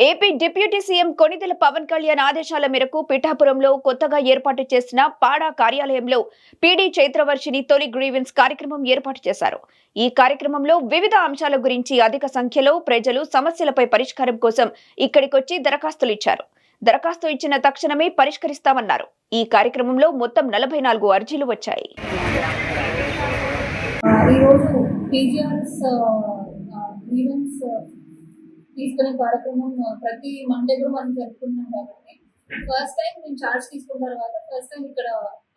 AP deputy CM Konidela Pawan Kalyan ఆదేశాల మేరకు పిఠాపురంలో కొత్తగా ఏర్పాటు చేసిన పాడా కార్యాలయంలో పీడీ చైత్రవర్షిని తొలి గ్రీవెన్స్ కార్యక్రమం ఏర్పాటు చేశారు. ఈ కార్యక్రమంలో వివిధ అంశాల గురించి అధిక సంఖ్యలో ప్రజలు సమస్యలపై పరిష్కారం కోసం ఇక్కడికొచ్చి దరఖాస్తులు ఇచ్చారు. దరఖాస్తు ఇచ్చిన తక్షణమే పరిష్కరిస్తామన్నారు. ఈ కార్యక్రమంలో మొత్తం నలభై నాలుగు అర్జీలు వచ్చాయి. ఈరోజు తీసుకునే కార్యక్రమం ప్రతి మండే కూడా మనం జరుపుకుంటున్నాం కాబట్టి. ఫస్ట్ టైం మేము ఛార్జ్ తీసుకున్న తర్వాత ఫస్ట్ టైం ఇక్కడ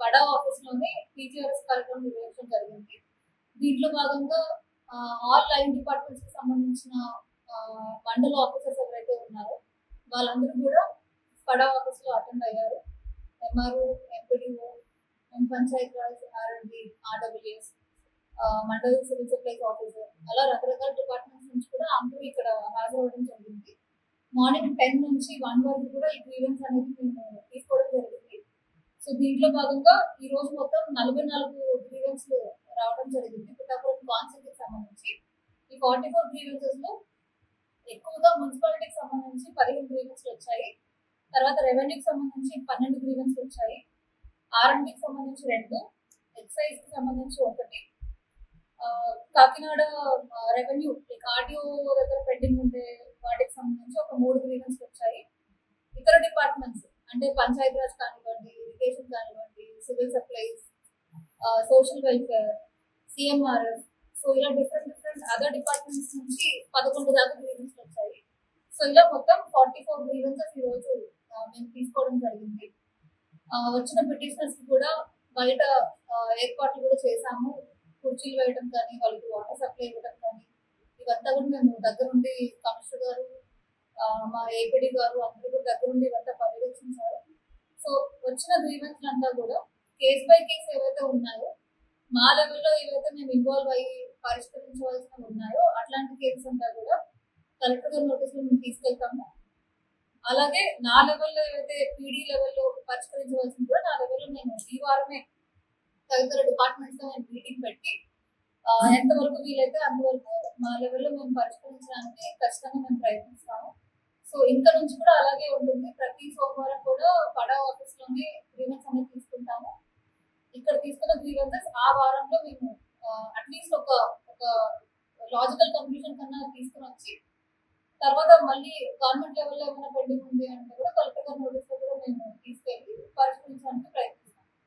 పడ ఆఫీస్లోనే టీచర్స్ కార్యక్రమం నిర్వహించడం జరిగింది. దీంట్లో భాగంగా ఆల్ లైన్ డిపార్ట్మెంట్స్కి సంబంధించిన మండల ఆఫీసర్స్ ఎవరైతే ఉన్నారో వాళ్ళందరూ కూడా పడా ఆఫీస్లో అటెండ్ అయ్యారు MRO MPDO panchayat raj RMD RWS ఆ, మండల సివిల్ సప్లైస్ ఆఫీసర్ అలా రకరకాల డిపార్ట్మెంట్స్ నుంచి కూడా అందరూ ఇక్కడ హాజరవ్వడం జరిగింది. మార్నింగ్ టెన్ నుంచి వన్ వరకు కూడా ఈ గ్రీవెన్స్ అనేది మేము తీసుకోవడం జరిగింది. సో దీంట్లో భాగంగా ఈ రోజు మొత్తం నలభై నాలుగు గ్రీవెన్స్ రావడం జరిగింది. పిఠాపురం కాన్సెప్ట్కి సంబంధించి. ఈ ఫార్టీ ఫోర్ గ్రీవెన్సెస్లో ఎక్కువగా మున్సిపాలిటీకి సంబంధించి పదిహేను గ్రీవెన్స్లు వచ్చాయి. తర్వాత రెవెన్యూకి సంబంధించి పన్నెండు గ్రీవెన్స్ వచ్చాయి. ఆర్ఎండ్కి సంబంధించి రెండు ఎక్సైజ్కి సంబంధించి ఒకటి కాకినాడ రెవెన్యూ ఆర్డిఓ దగ్గర పెండింగ్ ఉండే వాటికి సంబంధించి ఒక మూడు గ్రీవెన్స్ వచ్చాయి. ఇతర డిపార్ట్మెంట్స్ అంటే పంచాయతీరాజ్ కానివ్వండి ఇరిగేషన్ కానివ్వండి civil supplies social welfare CMRF so ఇలా డిఫరెంట్ డిఫరెంట్ అదర్ డిపార్ట్మెంట్స్ నుంచి పదకొండు దాకా గ్రీవెన్స్ వచ్చాయి. సో ఇలా మొత్తం ఫార్టీ ఫోర్ గ్రీవెన్సెస్ ఈ రోజు మేము తీసుకోవడం జరిగింది. వచ్చిన పిటిషనర్స్ కూడా బయట ఏర్పాట్లు కూడా చేశాము. కుర్చీలు వేయడం కానీ వాళ్ళకి వాటర్ సప్లై ఇవ్వడం కానీ ఇవంతా కూడా మేము దగ్గరుండి కమిషనర్ గారు మా ఏపీడీ గారు అందరూ కూడా దగ్గరుండి ఇవంతా పర్యవేక్షించారు. సో వచ్చిన గ్రీవెన్స్ అంతా కూడా కేస్ బై కేస్ ఏవైతే ఉన్నాయో మా లెవెల్లో ఏవైతే మేము ఇన్వాల్వ్ అయ్యి పరిష్కరించవలసినవి ఉన్నాయో అట్లాంటి కేసెస్ అంతా కూడా కలెక్టర్ గారి నోటీసులు మేము తీసుకెళ్తాము. అలాగే నా లెవెల్లో ఏవైతే పీడీ లెవెల్లో పరిష్కరించవలసింది కూడా నా లెవెల్లో నేను ఈ వారమే తదితర డిపార్ట్మెంట్స్తో నేను మీటింగ్ పెట్టి ఎంతవరకు వీలైతే అంతవరకు మా లెవెల్లో మేము పరిష్కరించడానికి ఖచ్చితంగా మేము ప్రయత్నిస్తాము. సో ఇంకా నుంచి కూడా అలాగే ఉంటుంది. ప్రతి సోమవారం కూడా పడా ఆఫీస్లోనే గ్రీవెన్స్ అనేది తీసుకుంటాము. ఇక్కడ తీసుకున్న గ్రీవెన్సెస్ ఆ వారంలో మేము అట్లీస్ట్ ఒక ఒక లాజికల్ కంక్లూజన్ కన్నా తీసుకుని వచ్చి తర్వాత మళ్ళీ గవర్నమెంట్ లెవెల్లో ఏమైనా పెండింగ్ ఉంది అంటే కూడా కలెక్టర్ గారి నోటీస్